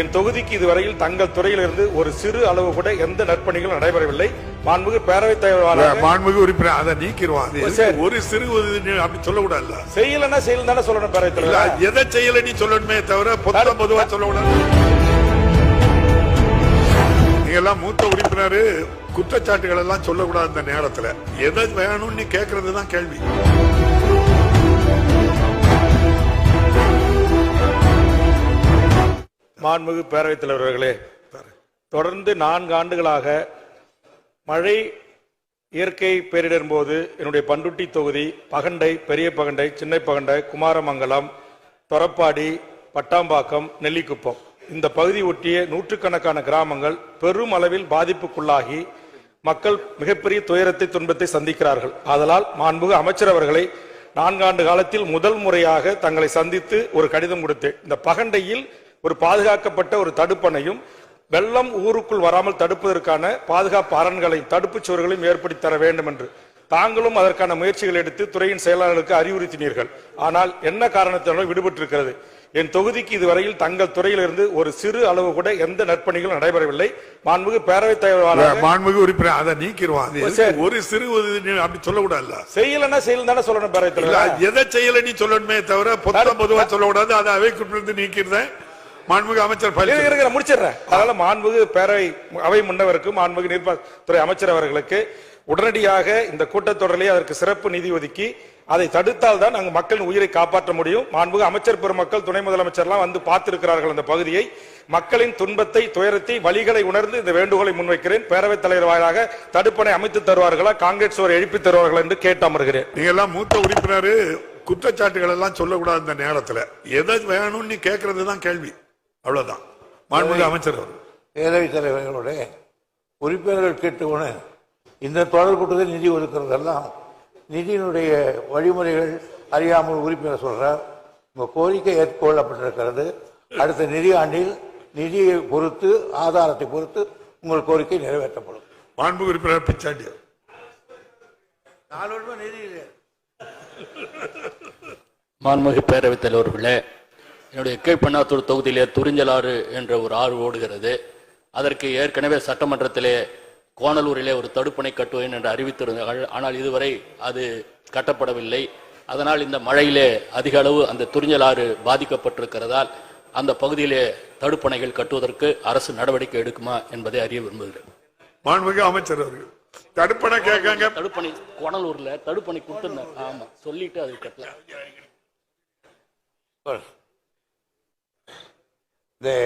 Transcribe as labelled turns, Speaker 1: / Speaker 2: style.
Speaker 1: என் தொகுதிக்கு இதுவரையில் தங்கள் துறையிலிருந்து ஒரு சிறு அளவு கூட எந்த நற்பணிகளும் நடைபெறவில்லை. மாண்புமிகு பேரவைத் தலைவராக
Speaker 2: மாண்புமிகு உறுப்பினர் அதை நீக்கிடுவான். ஒரு சிறு அப்படி சொல்லக்கூடாதுல்ல.
Speaker 1: செய்யலன்னா செய்யல தானே சொல்லணும் பேரவைத் தலைவர்.
Speaker 2: எதை செய்யல நீ சொல்லணுமே தவிர பொத்தம் பொதுவா சொல்லக்கூடாது. நீங்க எல்லாம் மூத்த உறுப்பினர் குற்றச்சாட்டுகள் எல்லாம் சொல்லக்கூடாது இந்த நேரத்துல. எதை வேணும்னு நீ கேக்குறது தான் கேள்வி.
Speaker 1: மாண்புமிகு பேரவைத் தலைவர்களே தொடர்ந்து நான்கு ஆண்டுகளாக மழை இயற்கை பேரிடரின் போது என்னுடைய பண்டுட்டி தொகுதி பகண்டை பெரிய பகண்டை சின்ன பகண்டை குமாரமங்கலம் தொரப்பாடி பட்டாம்பாக்கம் நெல்லிக்குப்பம். இந்த பகுதி ஒட்டிய நூற்றுக்கணக்கான கிராமங்கள் பெரும் அளவில் பாதிப்புக்குள்ளாகி மக்கள் மிகப்பெரிய துயரத்தை துன்பத்தை சந்திக்கிறார்கள். அதனால் மாண்புகு அமைச்சர் அவர்களை நான்காண்டு காலத்தில் முதல் முறையாக தங்களை சந்தித்து ஒரு கடிதம் கொடுத்தேன். இந்த பகண்டையில் ஒரு பாதுகாக்கப்பட்ட ஒரு தடுப்பணையும் வெள்ளம் ஊருக்குள் வராமல் தடுப்பதற்கான பாதுகாப்பு அரண்களையும் தடுப்புச் சுவர்களையும் ஏற்படுத்தி தர வேண்டும் என்று தாங்களும் அதற்கான முயற்சிகள் எடுத்து துறையின் செயலாளர்களுக்கு அறிவுறுத்தினீர்கள். ஆனால் என்ன காரணத்தினாலும் விடுபட்டிருக்கிறது? என் தொகுதிக்கு இதுவரையில் தங்கள் துறையிலிருந்து ஒரு சிறு அளவு கூட எந்த நற்பணிகளும் நடைபெறவில்லை. மாண்புமிகு பேரவைத் தலைவராக
Speaker 2: மாண்புமிகு உறுப்பினர் அதை நீக்கிடுவான். ஒரு சிறு அப்படி சொல்லக்கூடாதுல்ல?
Speaker 1: செய்யலன்னா செய்யல தானே சொல்லணும் பேரவைத் தலைவர்.
Speaker 2: எதை செய்யல நீ சொல்லணுமே தவிர பொத்தம் பொதுவா சொல்லக்கூடாது. அதை அவைக்குற்றிருந்து நீக்கிறேன் மாண்புமிகு அமைச்சர்
Speaker 1: நான் முடிச்சிடுறேன். அதனால மாண்புகு பேரவை அவை முன்னவருக்கு மாண்புகு நீர்ப்பாத்துறை அமைச்சர் அவர்களுக்கு உடனடியாக இந்த கூட்டத்தொடரிலே அதற்கு சிறப்பு நிதி ஒதுக்கி அதை தடுத்தால் தான் அங்கு மக்களின் உயிரை காப்பாற்ற முடியும். மாண்புகு அமைச்சர் பெருமக்கள் துணை முதலமைச்சர்லாம் வந்து பார்த்திருக்கிறார்கள் அந்த பகுதியை. மக்களின் துன்பத்தை துயரத்தை வழிகளை உணர்ந்து இந்த வேண்டுகோளை முன்வைக்கிறேன். பேரவைத் தலைவர் வாயிலாக தடுப்பணை அமைத்து தருவார்களா காங்கிரஸ் ஒரு எழுப்பி தருவார்களா என்று கேட்டு அமர்கிறேன்
Speaker 2: நீங்க எல்லாம் மூத்த உறுப்பினர் குற்றச்சாட்டுகள் எல்லாம் சொல்லக்கூடாது இந்த நேரத்துல. எதை வேணும்னு நீ கேக்குறது தான் கேள்வி. அவ்வளவுதான். மாண்புமிகு அமைச்சர் அவர்கள்.
Speaker 3: பேரவைத் தலைவர்களோட உறுப்பினர்கள் கேட்டுக்கொண்டு இந்த தொடர் கூட்டத்தில் நிதி ஒதுக்குறதெல்லாம் நிதியினுடைய வழிமுறைகள் அறியாமல் உறுப்பினர் சொல்றார். உங்க கோரிக்கை ஏற்றுக்கொள்ளப்பட்டிருக்கிறது. அடுத்த நிதி ஆண்டில் நிதியை பொறுத்து ஆதாரத்தை பொறுத்து உங்கள் கோரிக்கை நிறைவேற்றப்படும்.
Speaker 2: மாண்புமிகு உறுப்பினர் பிச்சாண்டி
Speaker 3: நாலு நிதி இல்லை
Speaker 4: மாண்புமிகு பேரவைத் தலைவர்களே என்னுடைய கீழ்பண்ணாத்தூர் தொகுதியிலே துறிஞ்சலாறு என்ற ஒரு ஆறு ஓடுகிறது. அதற்கு ஏற்கனவே சட்டமன்றத்திலே கோணலூரிலே ஒரு தடுப்பணை கட்டுவேன் என்று அறிவித்திருந்தார்கள். ஆனால் இதுவரை அது கட்டப்படவில்லை. அதனால் இந்த மழையிலே அதிக அளவு அந்த துறிஞ்சலாறு பாதிக்கப்பட்டிருக்கிறதால் அந்த பகுதியிலே தடுப்பணைகள் கட்டுவதற்கு அரசு நடவடிக்கை எடுக்குமா என்பதை அறிய விரும்புகிறேன்.
Speaker 2: மாண்புமிகு அமைச்சர் அவர்கள் தடுப்பணை கேட்காங்க.
Speaker 4: தடுப்பணை கோணலூர்ல தடுப்பணை கொடுத்துருந்தேன் ஆமா சொல்லிட்டு அது கட்டல.